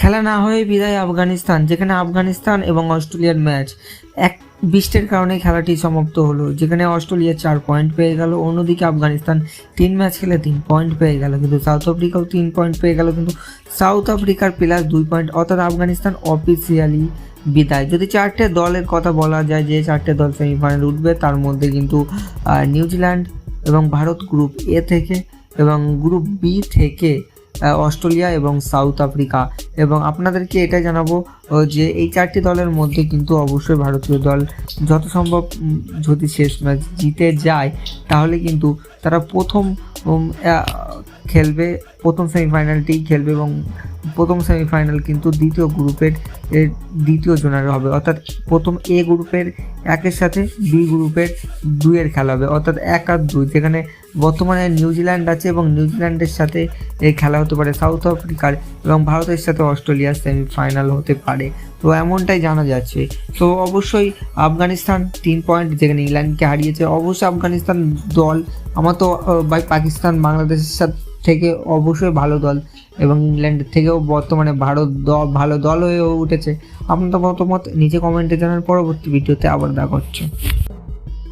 খেলা না হয়ে বিদায় আফগানিস্তান, যেখানে আফগানিস্তান এবং অস্ট্রেলিয়ার ম্যাচ এক বৃষ্টির কারণে খেলাটি সমাপ্ত হলো, যেখানে অস্ট্রেলিয়া চার পয়েন্ট পেয়ে গেল, অন্যদিকে আফগানিস্তান তিন ম্যাচ খেলে তিন পয়েন্ট পেয়ে গেল, কিন্তু সাউথ আফ্রিকাও তিন পয়েন্ট পেয়ে গেল, কিন্তু সাউথ আফ্রিকার প্লাস দুই পয়েন্ট অর্থাৎ আফগানিস্তান অফিসিয়ালি বিদায়। যদি চারটে দলের কথা বলা যায়, যে চারটে দল সেমিফাইনাল উঠবে, তার মধ্যে কিন্তু নিউজিল্যান্ড এবং ভারত গ্রুপ এ থেকে এবং গ্রুপ বি থেকে অস্ট্রেলিয়া এবং সাউথ আফ্রিকা। এবং আপনাদেরকে এটাই জানাব যে এই চারটি দলের মধ্যে কিন্তু অবশ্যই ভারতীয় দল যত সম্ভব যদি শেষ ম্যাচ জিতে যায়, তাহলে কিন্তু তারা প্রথম খেলবে, প্রথম সেমিফাইনালটি খেলবে এবং প্রথম সেমিফাইনাল কিন্তু দ্বিতীয় গ্রুপের দ্বিতীয় জোনার হবে। অর্থাৎ প্রথম এ গ্রুপের একের সাথে বি গ্রুপের দুইয়ের খেলা হবে। অর্থাৎ এক আর দুই। যেখানে বর্তমানে নিউজিল্যান্ড আছে এবং নিউজিল্যান্ডের সাথে এই খেলা হতে পারে সাউথ আফ্রিকার এবং ভারতের সাথে অস্ট্রেলিয়ার সেমিফাইনাল হতে পারে। তো এমনটাই জানা যাচ্ছে। তো অবশ্যই আফগানিস্তান তিন পয়েন্ট যেখানে ইংল্যান্ডকে হারিয়েছে। অবশ্যই আফগানিস্তান দল, আমার তো বাই পাকিস্তান, বাংলাদেশের সাথে থেকে অবশ্যই ভালো দল এবং ইংল্যান্ডের থেকেও বর্তমানে ভারত দল ভালো দল হয়ে উঠেছে। আপনার মতামত নিচে কমেন্টে জানার পরবর্তী ভিডিওতে আবার দেখা হচ্ছে।